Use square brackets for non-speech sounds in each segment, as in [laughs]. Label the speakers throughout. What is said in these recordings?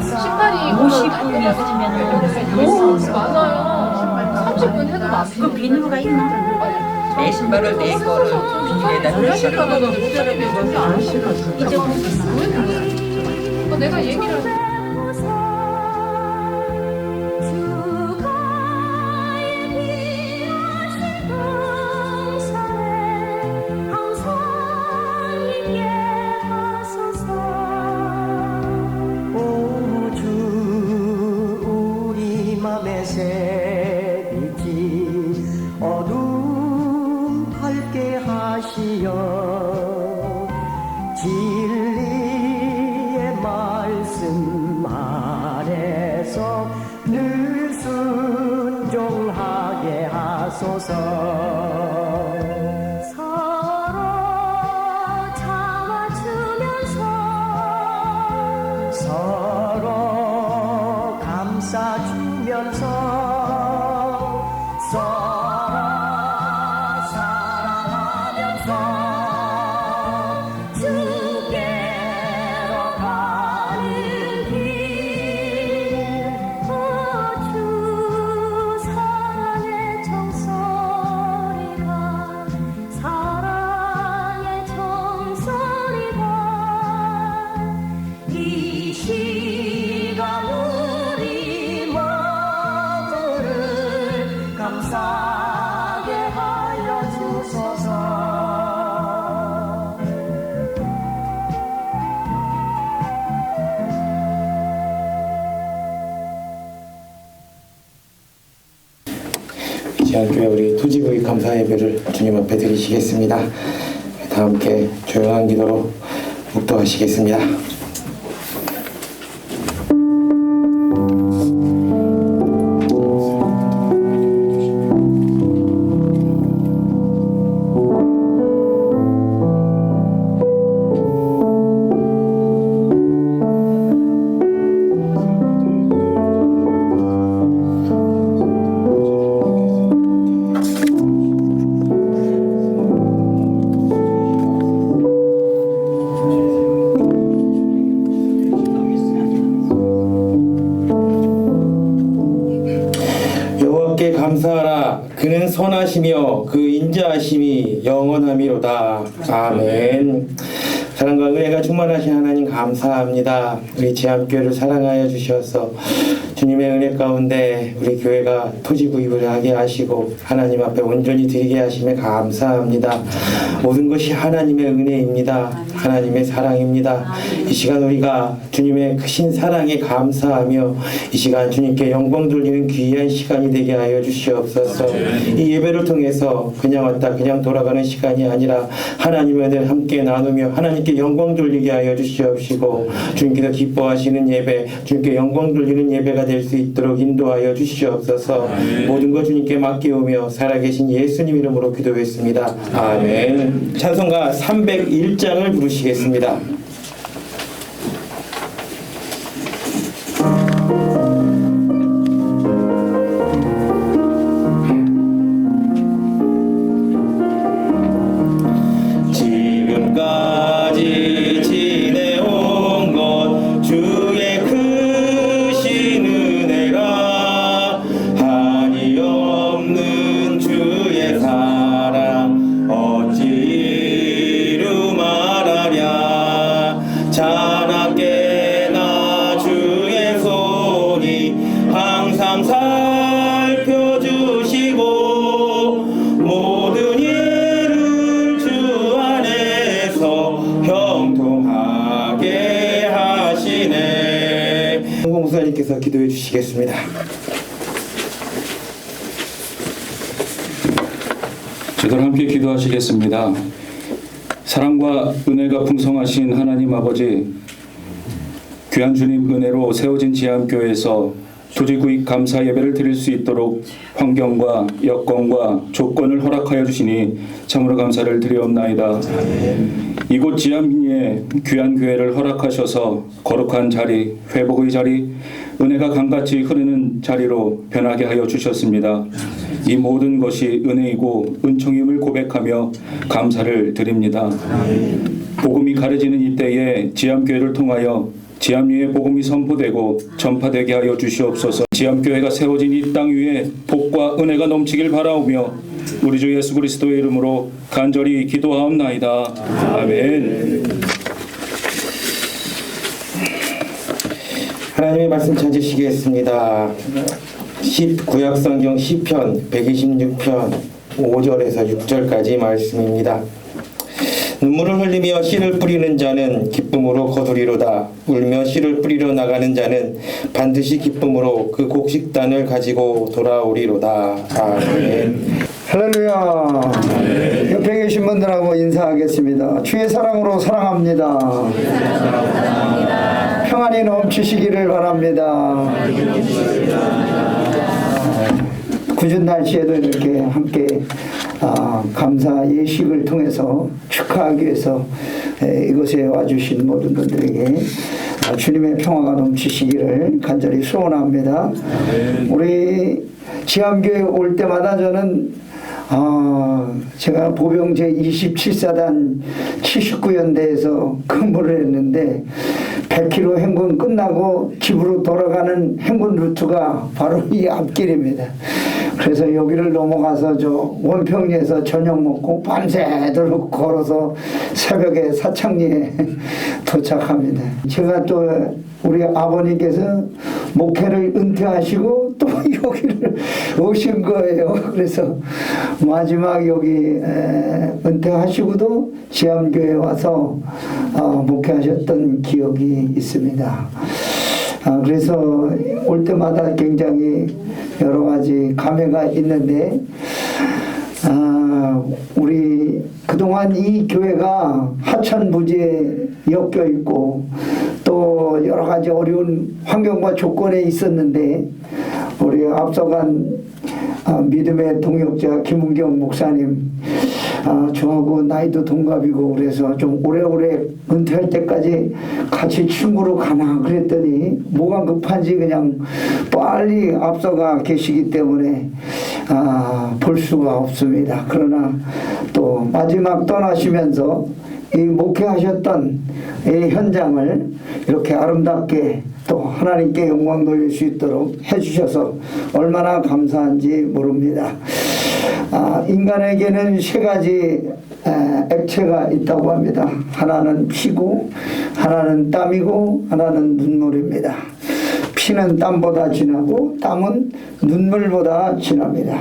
Speaker 1: 신발이
Speaker 2: 50분 있으면
Speaker 1: 오 맞아요. 30분 해도
Speaker 2: 안그 비누가 있나?
Speaker 3: 내 신발을 내 거를 비닐에다
Speaker 1: 그러실까봐
Speaker 3: 넣으시고
Speaker 1: 너무 잘해줘서 안 싫어.
Speaker 2: 이제
Speaker 1: 어, 내가 얘기를
Speaker 4: 감사
Speaker 5: 예배를 주님 앞에 드리시겠습니다. 다 함께 조용한 기도로 묵도하시겠습니다. 인자하심이 영원함이로다. 아멘. 사랑과 은혜가 충만하신 하나님 감사합니다. 우리 제함교회를 사랑하여 주셔서 주님의 은혜 가운데 우리 교회가 토지 구입을 하게 하시고 하나님 앞에 온전히 드리게 하심에 감사합니다. 모든 것이 하나님의 은혜입니다 하나님의 사랑입니다 이 시간 우리가 주님의 크신 사랑에 감사하며 이 시간 주님께 영광 돌리는 귀한 시간이 되게 하여 주시옵소서. 이 예배를 통해서 그냥 왔다 그냥 돌아가는 시간이 아니라 하나님의 함께 나누며 하나님께 영광 돌리게 하여 주시옵시고 주님께서 기뻐하시는 예배, 주님께 영광 돌리는 예배가 될 수 있도록 인도하여 주시옵소서. 모든 것 주님께 맡기오며 살아계신 예수님 이름으로 기도했습니다. 아멘. 찬송가 301장을 부르시 겠습니다.
Speaker 6: 기도하시겠습니다. 사랑과 은혜가 풍성하신 하나님 아버지, 귀한 주님 은혜로 세워진 지암교회에서 토지구입 감사 예배를 드릴 수 있도록 환경과 여건과 조건을 허락하여 주시니 참으로 감사를 드리옵나이다. 이곳 지암리에 귀한 교회를 허락하셔서 거룩한 자리, 회복의 자리, 은혜가 강같이 흐르는 자리로 변하게 하여 주셨습니다. 이 모든 것이 은혜이고 은총임을 고백하며 감사를 드립니다. 복음이 가려지는 이때에 지암교회를 통하여 지암리의 복음이 선포되고 전파되게 하여 주시옵소서. 지암교회가 세워진 이 땅 위에 복과 은혜가 넘치길 바라오며 우리 주 예수 그리스도의 이름으로 간절히 기도하옵나이다. 아멘.
Speaker 5: 하나님의 말씀 찾으시겠습니다. 10 구약성경 시편 126편 5절에서 6절까지 말씀입니다. 눈물을 흘리며 씨를 뿌리는 자는 기쁨으로 거두리로다. 울며 씨를 뿌리러 나가는 자는 반드시 기쁨으로 그 곡식단을 가지고 돌아오리로다. 아멘.
Speaker 7: 할렐루야. 옆에 계신 분들하고 인사하겠습니다. 주의 사랑으로 사랑합니다. 평안이 넘치시기를 바랍니다. 굳은 날씨에도 이렇게 함께 아, 감사 예식을 통해서 축하하기 위해서 에, 이곳에 와주신 모든 분들에게 아, 주님의 평화가 넘치시기를 간절히 소원합니다. 우리 지암교회 올 때마다 저는 아, 제가 보병 제 27사단 79연대에서 근무를 했는데 100km 행군 끝나고 집으로 돌아가는 행군 루트가 바로 이 앞길입니다. 그래서 여기를 넘어가서 저 원평리에서 저녁 먹고 밤새도록 걸어서 새벽에 사창리에 [laughs] 도착합니다. 제가 또 우리 아버님께서 목회를 은퇴하시고 또 [laughs] 여기를 오신 거예요. 그래서 마지막 여기 에, 은퇴하시고도 지암교회 와서 어, 목회하셨던 기억이 있습니다. 아, 그래서 올 때마다 굉장히 여러 가지 감회가 있는데 아, 우리 그동안 이 교회가 하천부지에 엮여 있고 또 여러 가지 어려운 환경과 조건에 있었는데 우리 앞서간 아, 믿음의 동역자 김은경 목사님 아, 저하고 나이도 동갑이고 그래서 좀 오래오래 은퇴할 때까지 같이 친구로 가나 그랬더니 뭐가 급한지 그냥 빨리 앞서가 계시기 때문에 아, 볼 수가 없습니다. 그러나 또 마지막 떠나시면서 이 목회하셨던 이 현장을 이렇게 아름답게 또 하나님께 영광 돌릴 수 있도록 해주셔서 얼마나 감사한지 모릅니다. 아, 인간에게는 세 가지 에, 액체가 있다고 합니다. 하나는 피고, 하나는 땀이고, 하나는 눈물입니다. 피는 땀보다 진하고, 땀은 눈물보다 진합니다.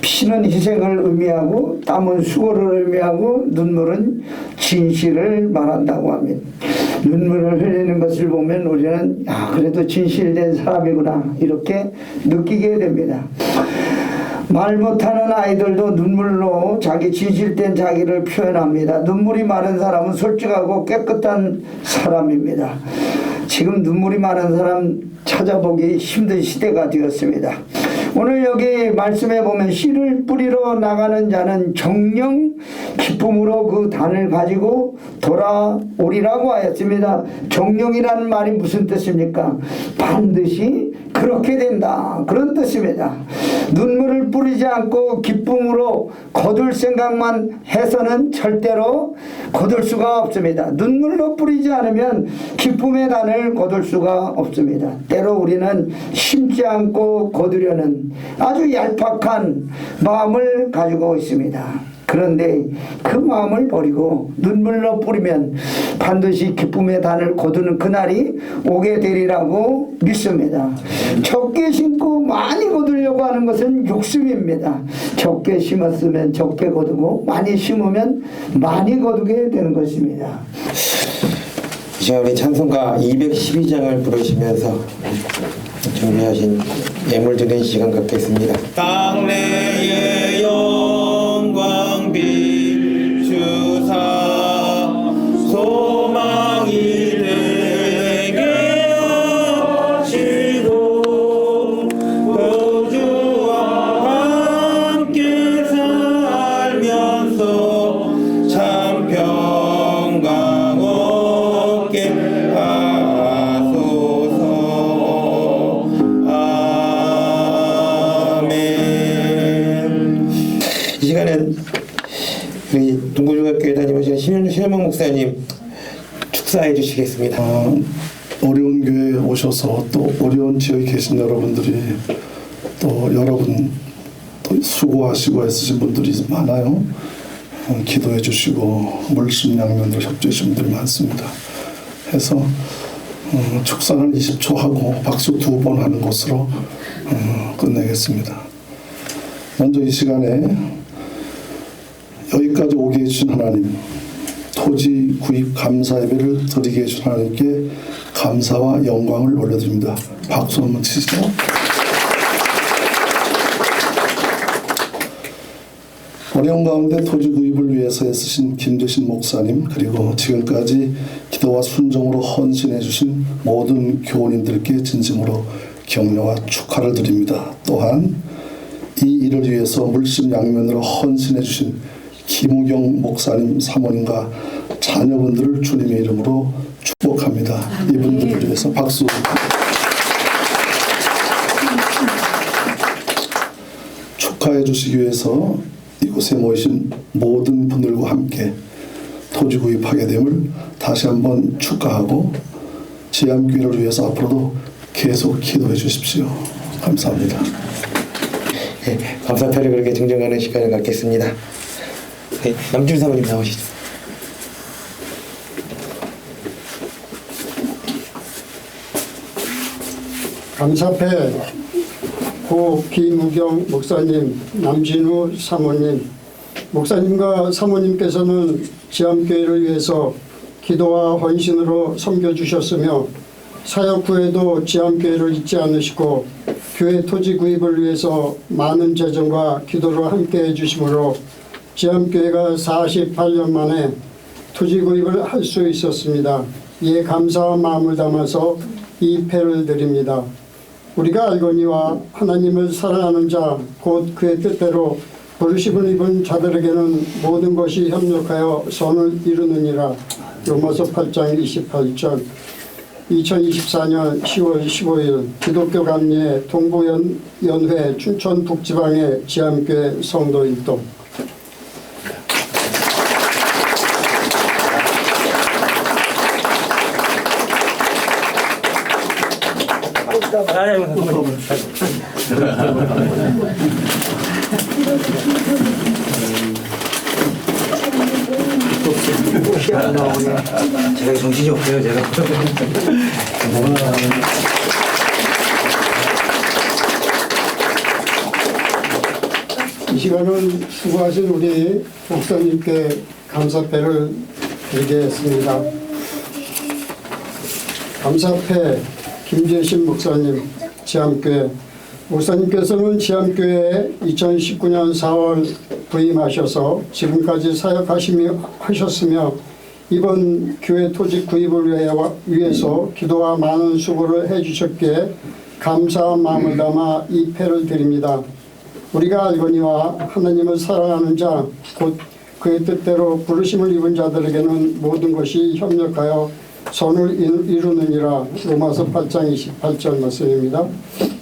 Speaker 7: 피는 희생을 의미하고 땀은 수고를 의미하고 눈물은 진실을 말한다고 합니다. 눈물을 흘리는 것을 보면 우리는 야 그래도 진실된 사람이구나 이렇게 느끼게 됩니다. 말 못하는 아이들도 눈물로 자기 진실된 자기를 표현합니다. 눈물이 많은 사람은 솔직하고 깨끗한 사람입니다. 지금 눈물이 많은 사람 찾아보기 힘든 시대가 되었습니다. 오늘 여기 말씀해 보면 씨를 뿌리러 나가는 자는 정령 기쁨으로 그 단을 가지고 돌아오리라고 하였습니다. 정령이라는 말이 무슨 뜻입니까? 반드시 그렇게 된다. 그런 뜻입니다. 눈물을 뿌리지 않고 기쁨으로 거둘 생각만 해서는 절대로 거둘 수가 없습니다. 눈물로 뿌리지 않으면 기쁨의 단을 거둘 수가 없습니다. 때로 우리는 심지 않고 거두려는 아주 얄팍한 마음을 가지고 있습니다. 그런데 그 마음을 버리고 눈물로 뿌리면 반드시 기쁨의 단을 거두는 그날이 오게 되리라고 믿습니다. 적게 심고 많이 거두려고 하는 것은 욕심입니다. 적게 심었으면 적게 거두고 많이 심으면 많이 거두게 되는 것입니다.
Speaker 5: 이제 우리 찬송가 212장을 부르시면서 준비하신 예물 드리는 시간 갖겠습니다. 땅내의 목 목사님 축사해 주시겠습니다.
Speaker 7: 어,
Speaker 8: 어려운 교회에 오셔서 또 어려운 지역에 계신 여러분들이 또 여러분 또 수고하시고 애쓰신 분들이 많아요. 어, 기도해 주시고 물심양면으로 협조해 주신 분들이 많습니다. 해서 어, 축사는 20초 하고 박수 두 번 하는 것으로 어, 끝내겠습니다. 먼저 이 시간에 여기까지 오게 해주신 하나님 토지 구입 감사 예배를 드리게 해주신 하나님께 감사와 영광을 올려드립니다. 박수 한번 치시죠. 어려운 가운데 토지 구입을 위해서 애쓰신 김재신 목사님 그리고 지금까지 기도와 순종으로 헌신해 주신 모든 교우님들께 진심으로 격려와 축하를 드립니다. 또한 이 일을 위해서 물심양면으로 헌신해 주신 김우경 목사님 사모님과 자녀분들을 주님의 이름으로 축복합니다. 이분들을 위해서 박수. 축하해 주시기 위해서 이곳에 모이신 모든 분들과 함께 토지 구입하게 됨을 다시 한번 축하하고 지암교회를 위해서 앞으로도 계속 기도해 주십시오. 감사합니다.
Speaker 5: 예, 감사패를 그렇게 증정하는 시간을 갖겠습니다. 네, 남준 사모님 나오시죠.
Speaker 9: 감사패 고 김우경 목사님, 남진우 사모님, 목사님과 사모님께서는 지암교회를 위해서 기도와 헌신으로 섬겨주셨으며 사역 후에도 지암교회를 잊지 않으시고 교회 토지 구입을 위해서 많은 재정과 기도를 함께 해주시므로 지암교회가 48년 만에 토지 구입을 할 수 있었습니다. 이에 감사와 마음을 담아서 이 패를 드립니다. 우리가 알거니와 하나님을 사랑하는 자 곧 그의 뜻대로 부르심을 입은 자들에게는 모든 것이 협력하여 선을 이루느니라 로마서 8장 28절 2024년 10월 15일 기독교 감리회 동부연회 춘천 북지방의 지암교회 성도 일동
Speaker 5: 제가 정신이 없어요, 제가.
Speaker 9: 이 시간은 수고하신 우리 목사님께 감사패를 드리겠습니다. 감사패 김재신 목사님 지암교회 목사님께서는 지암교회에 2019년 4월 부임하셔서 지금까지 사역하시며 이번 교회 토지 구입을 위해- 위해서 기도와 많은 수고를 해주셨기에 감사한 마음을 담아 이 패를 드립니다. 우리가 알거니와 하나님을 사랑하는 자 곧 그의 뜻대로 부르심을 입은 자들에게는 모든 것이 협력하여 선을 이루느니라 로마서 8장 28절 말씀입니다.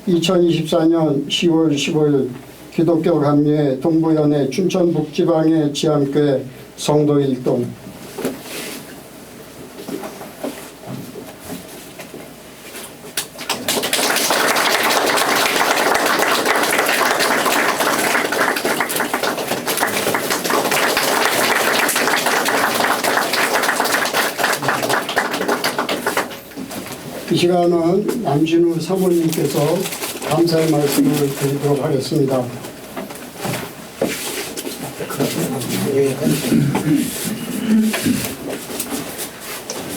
Speaker 9: 2024년 10월 15일 기독교 감리회 동부연회 춘천 북지방의 지암교회 성도 일동 시간은 남진우 사모님께서 감사의 말씀을 드리도록 하겠습니다.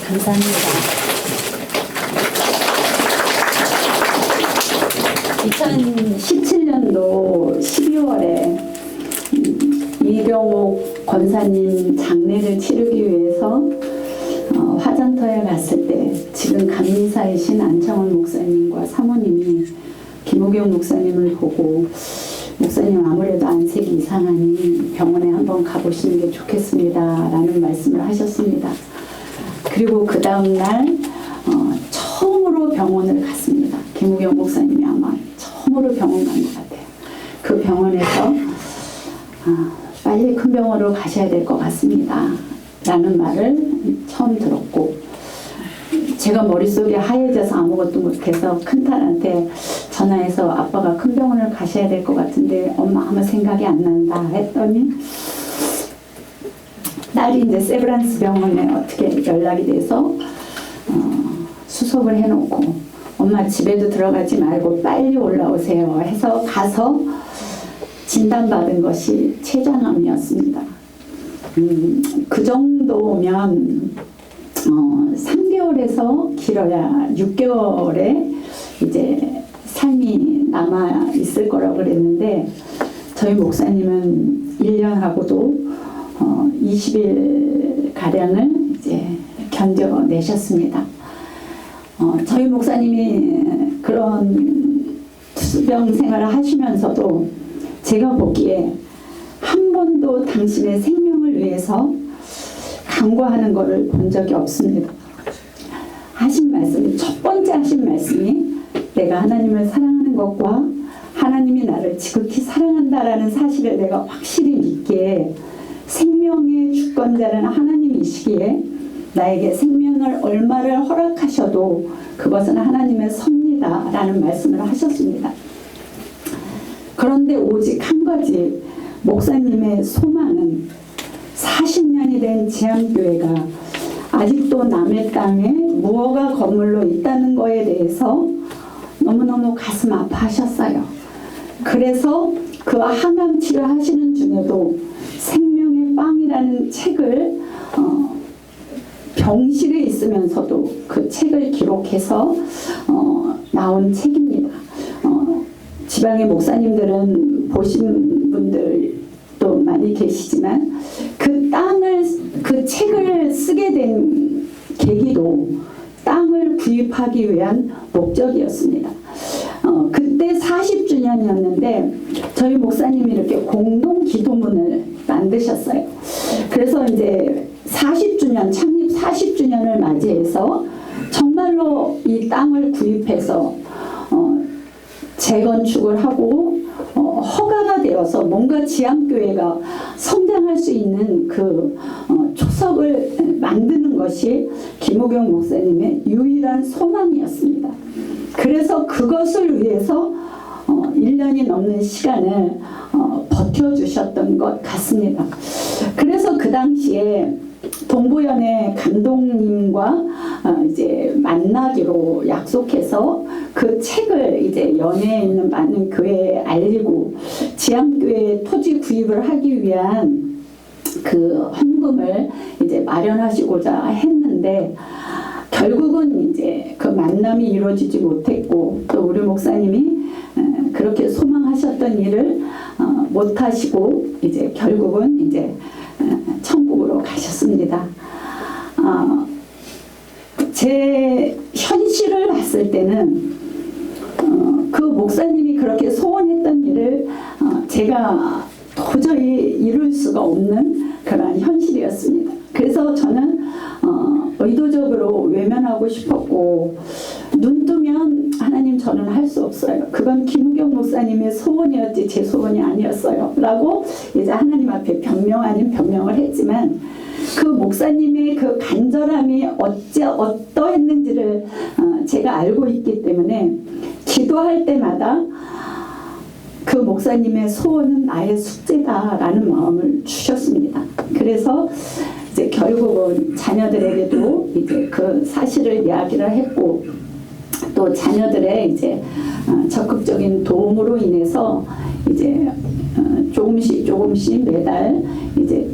Speaker 2: 감사합니다.
Speaker 10: 2017년도 12월에 이병옥 권사님 장례를 치르기 위해서 어, 화전터에 갔을 때 지금 감리사이신 안창원 목사님과 사모님이 김우경 목사님을 보고 목사님 아무래도 안색이 이상하니 병원에 한번 가보시는 게 좋겠습니다 라는 말씀을 하셨습니다. 그리고 그 다음날 어, 처음으로 병원을 갔습니다. 김우경 목사님이 아마 처음으로 병원 간 것 같아요. 그 병원에서 아, 빨리 큰 병원으로 가셔야 될 것 같습니다. 라는 말을 처음 들었고 제가 머릿속이 하얘져서 아무것도 못해서 큰딸한테 전화해서 아빠가 큰 병원을 가셔야 될 것 같은데 엄마 아무 생각이 안 난다 했더니 딸이 이제 세브란스 병원에 어떻게 연락이 돼서 어, 수속을 해놓고 엄마 집에도 들어가지 말고 빨리 올라오세요 해서 가서 진단받은 것이 췌장암이었습니다. 음, 그 정도면 어, 3개월에서 길어야 6개월에 이제 삶이 남아 있을 거라고 그랬는데 저희 목사님은 1년하고도 어, 20일 가량을 이제 견뎌내셨습니다. 어, 저희 목사님이 그런 수병 생활을 하시면서도 제가 보기에 한 번도 당신의 생명을 위해서 강구하는 것을 본 적이 없습니다. 하신 말씀이 첫 번째 하신 말씀이 내가 하나님을 사랑하는 것과 하나님이 나를 지극히 사랑한다라는 사실을 내가 확실히 믿기에 생명의 주권자는 하나님이시기에 나에게 생명을 얼마를 허락하셔도 그것은 하나님의 섭니다 라는 말씀을 하셨습니다. 그런데 오직 한 가지 목사님의 소망은 40년이 된 지암교회가 아직도 남의 땅에 무허가 건물로 있다는 거에 대해서 너무너무 가슴 아파하셨어요. 그래서 그 항암 치료하시는 중에도 생명의 빵이라는 책을 어, 병실에 있으면서도 그 책을 기록해서 어, 나온 책입니다. 어, 지방의 목사님들은 보신 분들도 많이 계시지만 그 땅을 그 책을 쓰게 된 계기도 땅을 구입하기 위한 목적이었습니다. 어, 그때 40주년이었는데 저희 목사님이 이렇게 공동 기도문을 만드셨어요. 그래서 이제 40주년 창립 40주년을 맞이해서 정말로 이 땅을 구입해서 어, 재건축을 하고 어, 허가가 되어서 뭔가 지암교회가 성장할 수 있는 그 어, 초석을 만드는 것이 김호경 목사님의 유일한 소망이었습니다. 그래서 그것을 위해서 어, 1년이 넘는 시간을 어, 버텨주셨던 것 같습니다. 그래서 그 당시에 동부연의 감독님과 어, 이제 만나기로 약속해서 그 책을 이제 연예에 있는 많은 교회에 알리고 지향교회 토지 구입을 하기 위한 그 헌금을 이제 마련하시고자 했는데 결국은 이제 그 만남이 이루어지지 못했고 또 우리 목사님이 어, 그렇게 소망하셨던 일을 어, 못하시고 이제 결국은 이제 어, 천국으로 가셨습니다. 어, 제 현실을 봤을 때는 어, 그 목사님이 그렇게 소원했던 일을 어, 제가 도저히 이룰 수가 없는 그러한 현실이었습니다. 그래서 저는 어, 의도적으로 외면하고 싶었고 눈 뜨면 하나님 저는 할 수 없어요. 그건 김우경 목사님의 소원이었지 제 소원이 아니었어요. 라고 이제 하나님 앞에 변명 아닌 변명을 했지만 그 목사님의 그 간절함이 어째 어떠했는지를 어, 제가 알고 있기 때문에 기도할 때마다 그 목사님의 소원은 나의 숙제다라는 마음을 주셨습니다. 그래서 이제 결국은 자녀들에게도 이제 그 사실을 이야기를 했고 또 자녀들의 이제 어, 적극적인 도움으로 인해서 이제 어, 조금씩 조금씩 매달 이제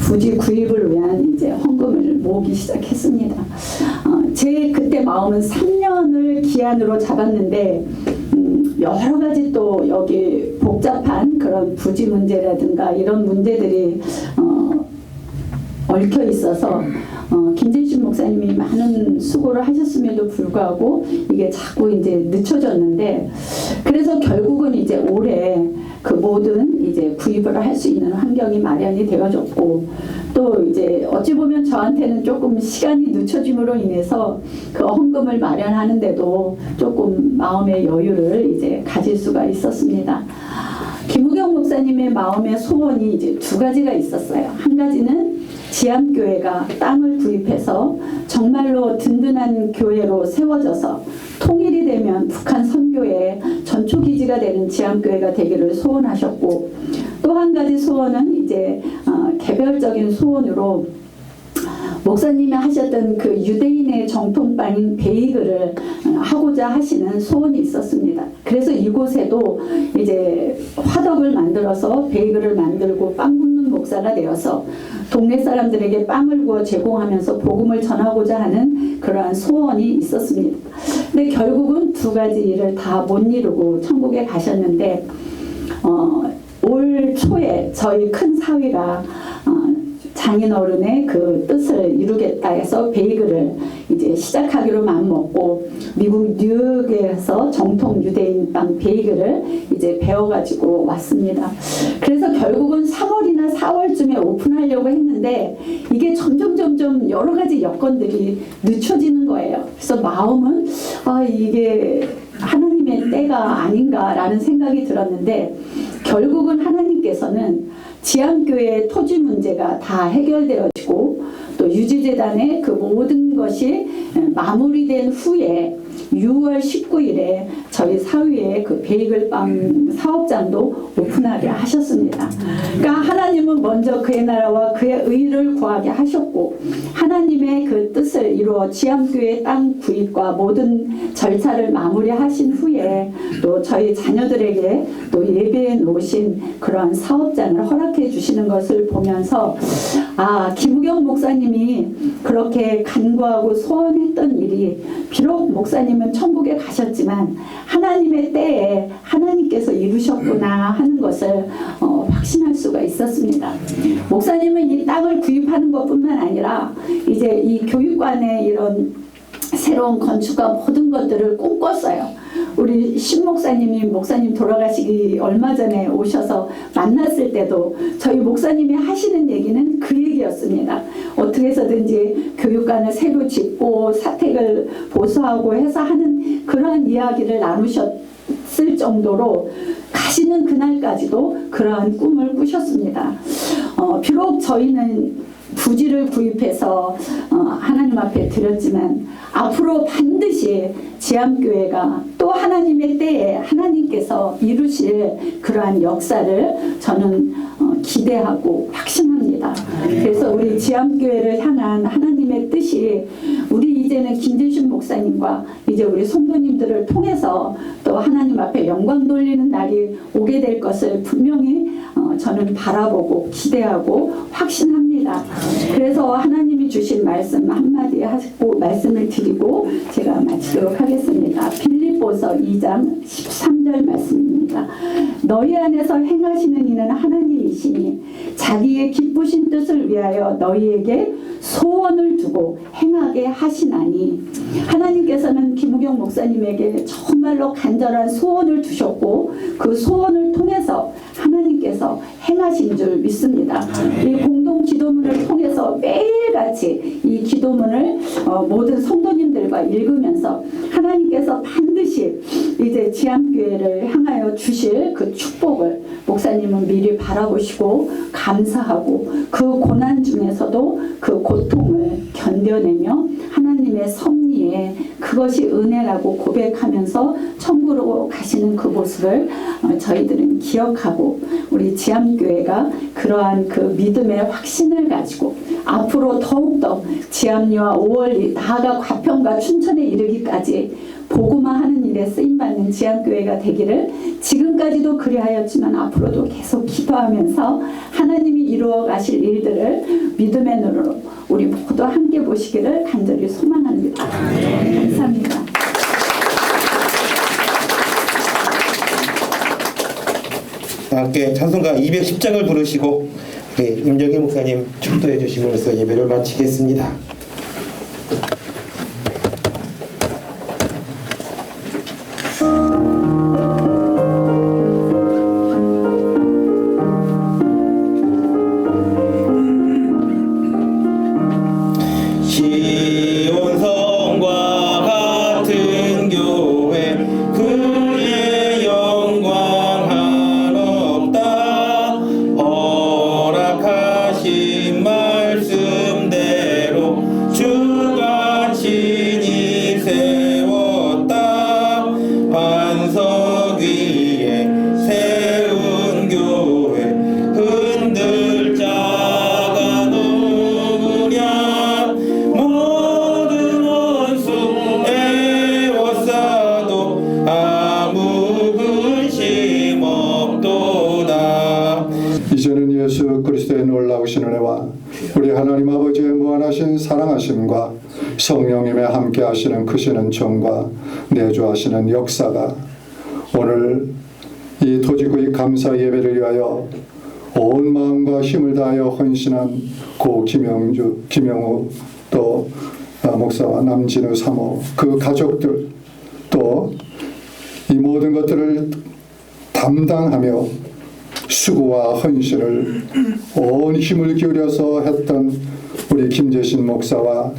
Speaker 10: 부지 구입을 위한 이제 헌금을 모으기 시작했습니다. 어, 제 그때 마음은 3년을 기한으로 잡았는데 음, 여러 가지 또 여기 복잡한 그런 부지 문제라든가 이런 문제들이 어, 얽혀 있어서 어, 김진신 목사님이 많은 수고를 하셨음에도 불구하고 이게 자꾸 이제 늦춰졌는데 그래서 결국은 이제 올해 그 모든 이제 구입을 할 수 있는 환경이 마련이 되어졌고 또 이제 어찌 보면 저한테는 조금 시간이 늦춰짐으로 인해서 그 헌금을 마련하는데도 조금 마음의 여유를 이제 가질 수가 있었습니다. 김우경 목사님의 마음의 소원이 이제 두 가지가 있었어요. 한 가지는 지암교회가 땅을 구입해서 정말로 든든한 교회로 세워져서 통일이 되면 북한 선교의 전초기지가 되는 지암교회가 되기를 소원하셨고 또 한 가지 소원은 이제 어, 개별적인 소원으로 목사님이 하셨던 그 유대인의 정통빵인 베이글을 하고자 하시는 소원이 있었습니다. 그래서 이곳에도 이제 화덕을 만들어서 베이글을 만들고 빵 굽는 목사가 되어서 동네 사람들에게 빵을 구워 제공하면서 복음을 전하고자 하는 그러한 소원이 있었습니다. 근데 결국은 두 가지 일을 다 못 이루고 천국에 가셨는데 어, 올 초에 저희 큰 사위가 어, 장인어른의 그 뜻을 이루겠다 해서 베이글을 이제 시작하기로 마음먹고 미국 뉴욕에서 정통 유대인 빵 베이글을 이제 배워가지고 왔습니다. 그래서 결국은 3월이나 4월쯤에 오픈하려고 했는데 이게 점점 점점 여러 가지 여건들이 늦춰지는 거예요. 그래서 마음은 아 이게 하나님의 때가 아닌가라는 생각이 들었는데 결국은 하나님께서는 지암교회 토지 문제가 다 해결되어지고 또 유지재단의 그 모든 것이 마무리된 후에 6월 19일에 저희 사위의 그 베이글 빵 사업장도 오픈하게 하셨습니다. 그러니까 하나님은 먼저 그의 나라와 그의 의를 구하게 하셨고 하나님의 그 뜻을 이루어 지암교회 땅 구입과 모든 절차를 마무리하신 후에 또 저희 자녀들에게 또 예배해 놓으신 그러한 사업장을 허락해 주시는 것을 보면서 아 김우경 목사님이 그렇게 간구하고 소원했던 일이 비록 목사님은 천국에 가셨지만 하나님의 때에 하나님께서 이루셨구나 하는 것을 어, 확신할 수가 있었습니다. 목사님은 이 땅을 구입하는 것뿐만 아니라 이제 이 교육관의 이런 새로운 건축과 모든 것들을 꿈꿨어요. 우리 신 목사님이 목사님 돌아가시기 얼마 전에 오셔서 만났을 때도 저희 목사님이 하시는 얘기는 그 얘기였습니다. 어떻게 해서든지 교육관을 새로 짓고 사택을 보수하고 해서 하는 그러한 이야기를 나누셨을 정도로 가시는 그날까지도 그러한 꿈을 꾸셨습니다. 어, 비록 저희는 부지를 구입해서 어, 하나님 앞에 드렸지만 앞으로 반드시 지암교회가 또 하나님의 때에 하나님께서 이루실 그러한 역사를 저는 어, 기대하고 확신합니다. 그래서 우리 지암교회를 향한 하나님의 뜻이 우리 이제는 김재준 목사님과 이제 우리 성도님들을 통해서 또 하나님 앞에 영광 돌리는 날이 오게 될 것을 분명히 어, 저는 바라보고 기대하고 확신합니다. 그래서 하나님이 주신 말씀 한마디 하고 말씀을 드리고 제가 마치도록 하겠습니다. 빌립보서 2장 13절 말씀입니다. 너희 안에서 행하시는 이는 하나님이시니 자기의 기쁘신 뜻을 위하여 너희에게 소원을 두고 행하게 하시나니 하나님께서는 김우경 목사님에게 정말로 간절한 소원을 두셨고 그 소원을 통해서 하나님께서 행하신 줄 믿습니다. 이 공동 기도문을 통해서 매일같이 이 기도문을 어, 모든 성도님들과 읽으면서 하나님께서 반 드시 이제 지암교회를 향하여 주실 그 축복을 목사님은 미리 바라보시고 감사하고 그 고난 중에서도 그 고통을 견뎌내며 하나님의 섭리에 그것이 은혜라고 고백하면서 천국으로 가시는 그 모습을 어, 저희들은 기억하고 우리 지암교회가 그러한 그 믿음의 확신을 가지고 앞으로 더욱더 지암리와 5월리 나아가 과평과 춘천에 이르기까지 보고만 하는 일에 쓰임받는 지암교회가 되기를 지금까지도 그리하였지만 앞으로도 계속 기도하면서 하나님이 이루어 가실 일들을 믿음의 눈으로 우리 모두 함께 보시기를 간절히 소망합니다. 감사합니다.
Speaker 5: 함께 찬송가 210장을 부르시고 우리 임정희 목사님 축도해 주시면서 예배를 마치겠습니다.
Speaker 11: 함께 하시는 크신 은총과 내주하시는 역사가 오늘 이 토지구의 감사 예배를 위하여 온 마음과 힘을 다하여 헌신한 고 김영주, 김영우 또 어, 목사와 남진우 사모 그 가족들 또 이 모든 것들을 담당하며 수고와 헌신을 온 힘을 기울여서 했던 우리 김재신 목사와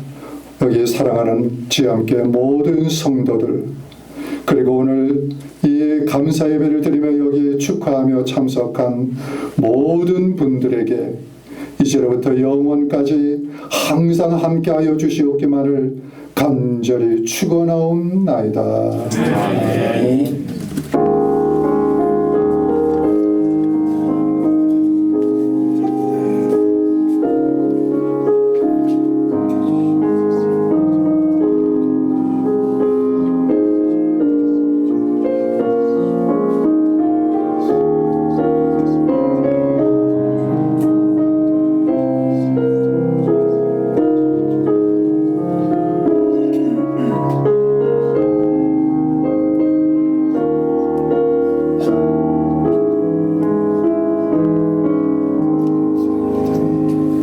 Speaker 11: 여기 사랑하는 지함께 모든 성도들 그리고 오늘 이 감사 예배를 드리며 여기 축하하며 참석한 모든 분들에게 이제로부터 영원까지 항상 함께하여 주시옵기만을 간절히 축원하옵나이다.